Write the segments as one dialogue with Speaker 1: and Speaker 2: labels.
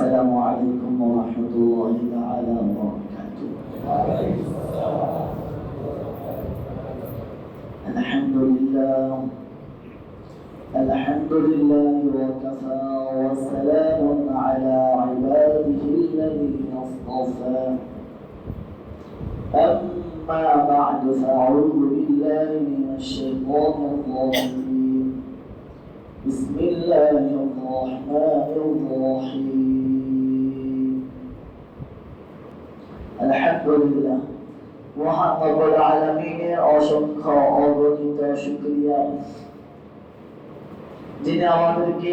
Speaker 1: السلام عليكم ورحمة الله تعالى وبركاته. الحمد لله الحمد لله وكفى وسلام على عباده الذين اصطفى. أما بعد فأعوذ بالله من الشيطان الرجيم. بسم الله الرحمن الرحيم. আলহামদুলিল্লাহ। মহান রব্বুল অসংখ্য অগণিত শুকরিয়া। যিনি আমাদেরকে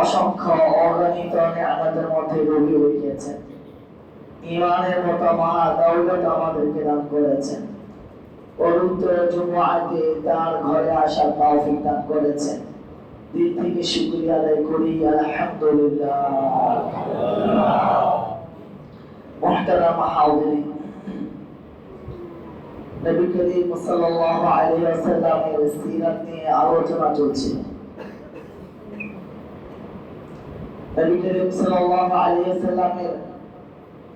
Speaker 1: অসংখ্য অগণিত নিয়ামতের মধ্যে ডুবিয়ে রেখেছেন ইমানের মতো মহা দৌলত আমাদেরকে দান করেছেন। পবিত্র জুমাকে তার ঘরে আসার তৌফিক দান করেছেন। দিন থেকে শুকরিয়া আদায় করি, আলহামদুলিল্লাহ। মুহতারাম হাউদিন নবী করিম সাল্লাল্লাহু আলাইহি ওয়াসাল্লামের সিরাত নিয়ে আলোচনা চলছে নবী করিম সাল্লাল্লাহু আলাইহি ওয়াসাল্লামের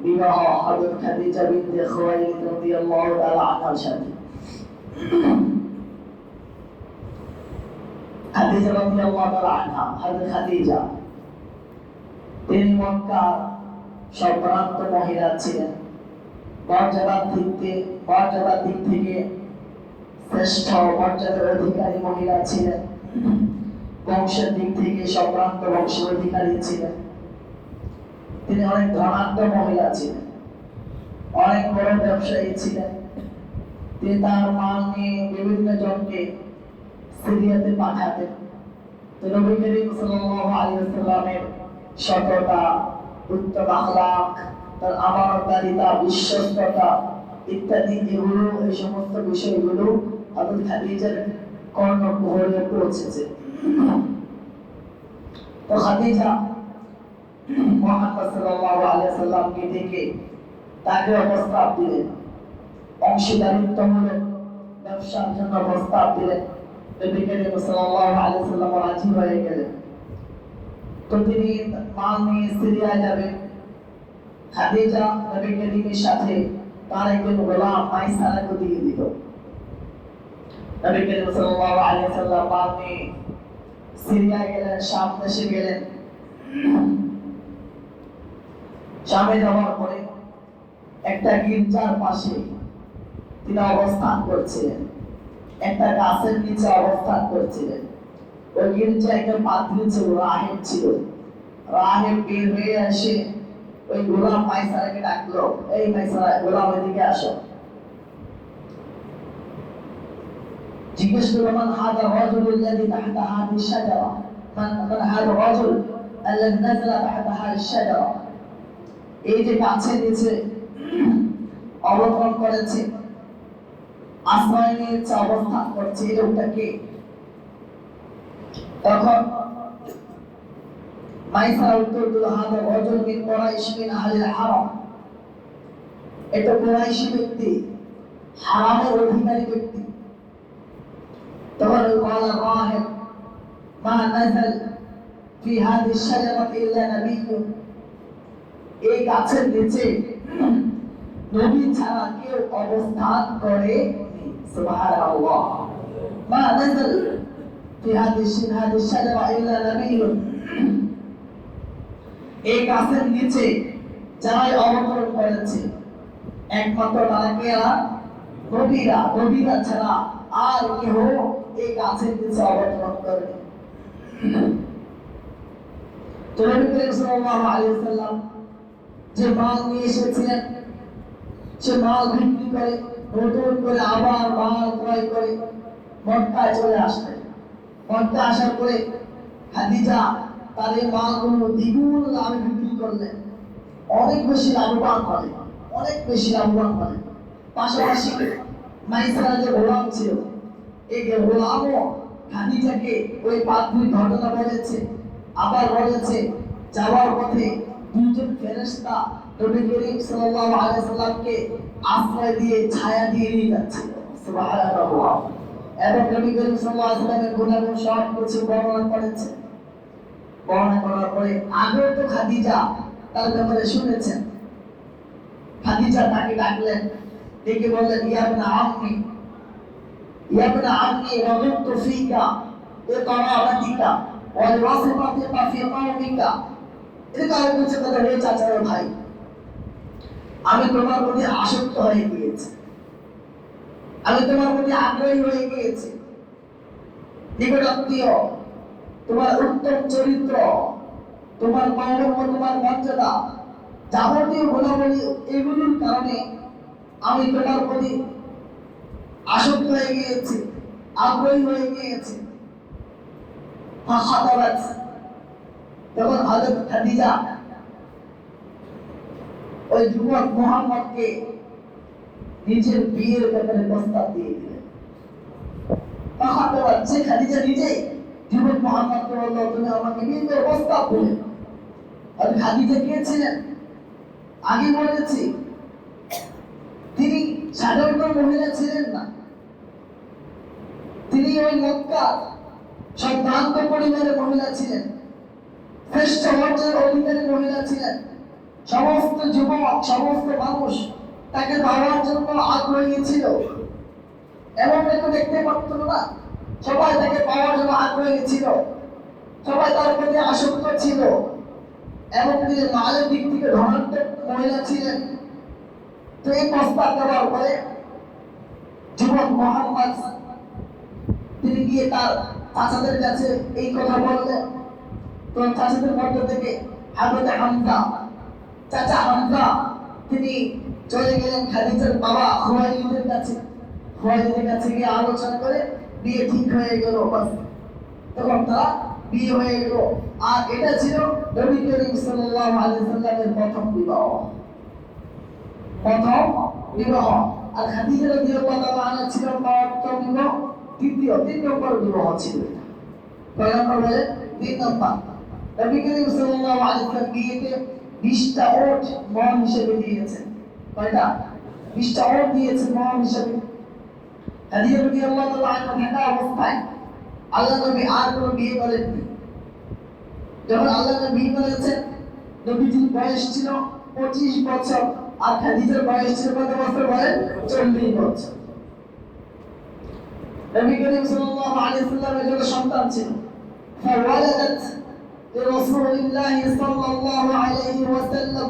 Speaker 1: বিবাহ হযরত খাদিজা বিনতে খুয়াইলিদ রাদিয়াল্লাহু তাআলা আনহার সাথে খাদিজা রাদিয়াল্লাহু তাআলা আনহা হযরত খাদিজা তিনি মক্কার সম্ভ্রান্ত মহিলা ছিলেন। মর্যাদার দিক থেকে মর্যাদার দিক থেকে শ্রেষ্ঠ মর্যাদার অধিকারী মহিলা ছিলেন। বংশের দিক থেকে সম্ভ্রান্ত বংশের অধিকারী ছিলেন। তিনি অনেক ধনাঢ্য মহিলা ছিলেন। অনেক বড় ব্যবসায়ী ছিলেন। তিনি তার মাল নিয়ে বিভিন্ন জনকে সিরিয়াতে পাঠাতেন। নবী করিম সাল্লাল্লাহু আলাইহি ওয়াসাল্লামের সততা উত্তম আখলাক তার আমানতদারিতা বিশ্বস্ততা ইত্যাদি যেগুলো এই সমস্ত বিষয়গুলো হযরত খাদিজার কর্ণকুহরে পৌঁছেছে। তো খাদিজা মুহাম্মদ সাল্লাল্লাহু আলাইহি সাল্লামকে ডেকে তাকে প্রস্তাব দিলেন। অংশীদারিত্বমূলক ব্যবসার জন্য প্রস্তাব দিলেন। নবী করিম সাল্লাল্লাহু আলাইহি সাল্লাম রাজি হয়ে গেলেন। তো মাল নিয়ে সিরিয়ায় যাবেন খাদিজা নবী করিমের সাথে তার একজন গোলাম দিয়ে দিল। নবী করিম সাল্লাল্লাহু আলাইহি মাল নিয়ে সিরিয়ায় গেলেন শাম দেশে গেলেন। শামে যাওয়ার পরে একটা গির্জার পাশে তিনি অবস্থান করছিলেন। একটা গাছের নিচে অবস্থান করছিলেন। ওই গির্জায় একটা পাত্রী ছিল রাহেব ছিল রাহেব বের হয়ে আসে ওই গোলাম মাইসারাকে ডাকলো এই মাইসারা গোলাম এদিকে আসো জিজ্ঞেস করলো মান হাদা রাজুল الذي تحت هذه الشجرة من من هذا الرجل الذي نزل تحت هذه الشجرة এই যে গাছের নিচে অবতরণ করেছে আশ্রয় নিয়েছে অবস্থান করছে এই লোকটাকে তখন মাইসারা উত্তর দিল হাদা রজল মিন কুরাইশ মিন আহলিল হারাম এটা কুরাইশি ব্যক্তি হারামের অধিকারী ব্যক্তি তখন قال الراهب ما نزل في هذه الشجرة إلا نبي এই গাছের নিচে নবী ছাড়া কেউ অবস্থান করে সুবহানাল্লাহ মা নাযাল في هذه هذه الشجرة إلا نبي এই গাছের নিচে যারাই অবতরণ করেছে একমাত্র তারা কেরা নবীরা নবীরা ছাড়া আর কেহ এই গাছের নিচে অবতরণ করে তো নবী করিম সাল্লাল্লাহু আলাইহি ওয়াসাল্লাম যে মাল নিয়ে এসেছিলেন সে মাল বিক্রি করে নতুন করে আবার মাল ক্রয় করে মক্কায় চলে আসলেন মক্কা আসার পরে খাদিজা তার এই দ্বিগুণ বিক্রি করলেন অনেক বেশি লাভবান হলে অনেক বেশি লাভবান হলে পাশাপাশি মাইসারা যে গোলাম ছিল। এই গোলামও খাদিজাকে ওই পাত্রীর ঘটনা বলেছে। আবার বলেছে, যাওয়ার পথে দুইজন ফেরেশতা নবী করিম সাল্লাল্লাহু আলাইহি সাল্লামকে আশ্রয় দিয়ে ছায়া দিয়ে নিয়ে যাচ্ছিল সুবহানাল্লাহ। এবং নবী করিম সাল্লাল্লাহু আলাইহি সাল্লামের গুণাগুণ সব কিছু বর্ণনা করেছে। বর্ণনা করার পরে আগেও তো খাদিজা তার ব্যাপারে শুনেছেন। খাদিজা তাকে ডাকলেন, ডেকে বললেন ইয়াবনা আম্মি ইয়াবনা আম্মি রাদিতু ফিকা বিকারাবাতিকা ওয়া লিওয়াসিফাতিকা ফি কওমিকা। এটা আর কিছু কথা হে চাচার ভাই। আমি তোমার প্রতি আসক্ত হয়ে গিয়েছি। আমি তোমার প্রতি আগ্রহী হয়ে গিয়েছি। নিকটাত্মীয়, তোমার উত্তম চরিত্র, তোমার গৌরব তোমার মর্যাদা, যাবতীয় গুণাবলী এগুলোর কারণে আমি তোমার প্রতি আসক্ত হয়ে গিয়েছি, আগ্রহী হয়ে গিয়েছি। তখন হযরত খাদিজা ওই যুবক মোহাম্মদকে নিজের বিয়ের ব্যাপারে প্রস্তাব দিয়ে দিলেন। খাদিজা নিজেই যুবক তুমি আমাকে বিয়ে করে প্রস্তাব আর খাদিজা কে ছিলেন আগে বলেছি, তিনি সাধারণ মহিলা ছিলেন না। তিনি ওই মক্কা সম্ভ্রান্ত পরিবারের মহিলা ছিলেন। শ্রেষ্ঠ মর্যাদার অধিকারী মহিলা ছিলেন। সমস্ত যুবক, সমস্ত মানুষ তাকে পাওয়ার জন্য আগ্রহী ছিল। এমন একটু দেখতে পারতো না, সবাই তাকে পাওয়ার জন্য আগ্রহী ছিল। সবাই তার প্রতি আসক্ত ছিল। তিনি মালের দিক থেকে ধনাত্মক মহিলা ছিলেন। তো এই প্রস্তাব দেওয়ার পরে যুবক মোহাম্মদ, তিনি গিয়ে তার চাচাদের কাছে এই কথা বললেন। তো চাচাদের মধ্য থেকে হাজরতে হামজা, চাচা হামজা, তিনি চলে গেলেন খাদিজার বাবা হুয়াইলিদের কাছে। হুয়াইলিদের কাছে গিয়ে আলোচনা করে বিয়ে ঠিক হয়ে গেল বাস। তখন তারা বিয়ে হয়ে গেল। আর এটা ছিল নবী করিম সাল্লাল্লাহু আলাইহি সাল্লামের প্রথম বিবাহ। প্রথম বিবাহ। আর খাদিজা রাদিয়াল্লাহু তাআলা ছিল প্রথম বিবাহ, দ্বিতীয় তিন নম্বর বিবাহ ছিল। এটা কয় তিন নম্বর। নবী করিম সাল্লাল্লাহু আলাইহি সাল্লাম বিয়েতে 20টা ওট মহর হিসেবে দিয়েছেন। কয়টা 20টা ওট দিয়েছেন মহর হিসেবে খাদিজা রাদিয়াল্লাহু তাআলা থাকা অবস্থায় আল্লাহ নবী আর কোনো বিয়ে করেননি যখন আল্লাহ নবী বিয়ে করেছেন নবীজির বয়স ছিল পঁচিশ বছর আর খাদিজার বয়স ছিল কত বছর বলেন চল্লিশ বছর নবী করিম সাল্লাল্লাহু আলাইহি সাল্লামের যখন সন্তান ছিল فولدت لرسول الله صلى الله عليه وسلم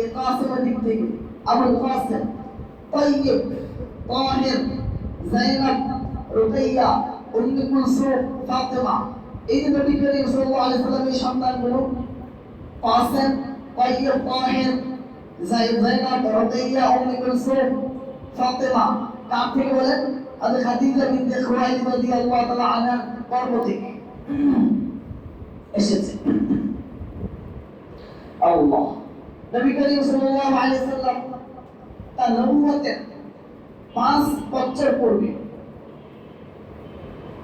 Speaker 1: এই কাসেমের দিক থেকে। আবুল কাসেম তাইয়্যিব তাহির, জাইনাব, রুকাইয়া, উম্মে কুলসুম, ফাতেমা, এই যে নবী করিম সাল্লাল্লাহু আলাইহি ওয়াসাল্লামের সন্তানগুলো, কাসেম তাইয়্যিব তাহির জাইনাব, রুকাইয়া, উম্মে কুলসুম, ফাতেমা, কার থেকে বলেন? আদি খাদিজা বিনতে খুয়াইলিদ রাদিয়াল্লাহু তাআলা আনহা গর্ভ থেকে। এসেছে। আল্লাহ। নবী করিম সাল্লাল্লাহু আলাইহি সাল্লাম তার নবুয়তের পাঁচ বছর পূর্বে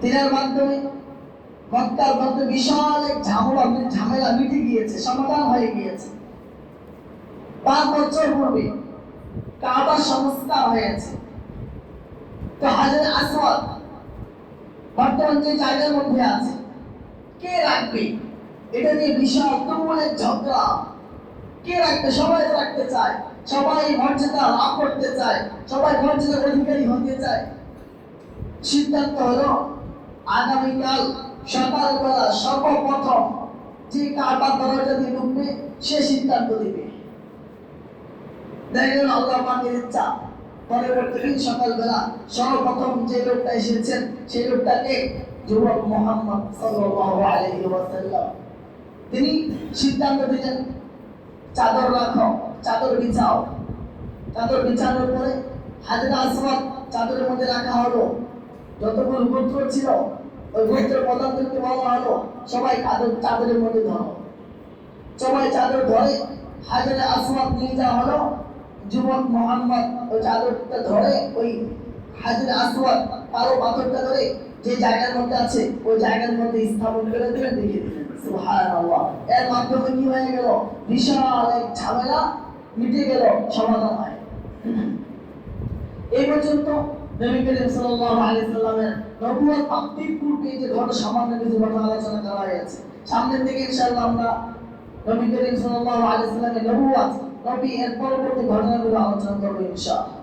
Speaker 1: তিনার মাধ্যমে মক্কার মধ্যে বিশাল এক ঝামেলা ঝামেলা মিটে গিয়েছে, সমাধান হয়ে গিয়েছে। পাঁচ বছর পূর্বে কাবার সংস্কার হয়েছে। তো হাজার আসওয়াদ বর্তমান যে জায়গার মধ্যে আছে, কে রাখবে? এটা নিয়ে বিশাল তুমুলের ঝগড়া। কে রাখবে? সবাই রাখতে চায়। সবাই মর্যাদা লাভ করতে চায়। সবাই মর্যাদার অধিকারী হতে চায়। সিদ্ধান্ত আগামীকাল সকালবেলা সর্বপ্রথম যে দরজা দিয়ে ঢুকবে, সে সিদ্ধান্ত দেখলেন সকালবেলা সর্বপ্রথম যে লোকটা এসেছেন সেই যুবক মোহাম্মদ সাল্লাল্লাহু তিনি সিদ্ধান্ত দিলেন চাদর রাখো, চাদর বিছাও। চাদর বিছানোর পরে হাজরা আসওয়াদ চাদরের মধ্যে রাখা হলো। যতগুলো গোত্র ছিল, ওই গোত্রের প্রধানদেরকে বলা হলো, সবাই চাদর, চাদরের মধ্যে ধরো। সবাই চাদর ধরে হাজারে আসওয়াদ নিয়ে যাওয়া হলো। যুবক মোহাম্মদ ওই চাদরটা ধরে, ওই হাজারে আসওয়াদ কালো পাথরটা ধরে যে জায়গার মধ্যে আছে, ওই জায়গার মধ্যে স্থাপন করে দিলেন দেখিয়ে দিলেন সুবহানাল্লাহ। এর মাধ্যমে কি হয়ে গেল? বিশাল এক ঝামেলা মিটে গেল সমাধান হয়। এই পর্যন্ত নবী করিম সাল্লাল্লাহু আলাইহি সাল্লামের নবুয়ত প্রাপ্তির পূর্বে যে ঘটনা, সামান্য কিছু ঘটনা আলোচনা করা হয়েছে। সামনের দিকে ইনশাআল্লাহ আমরা নবী করিম সাল্লাল্লাহু আলাইহি সাল্লামের নবুয়ত নবী এর পরবর্তী ঘটনাগুলো আলোচনা করব ইনশাআল্লাহ।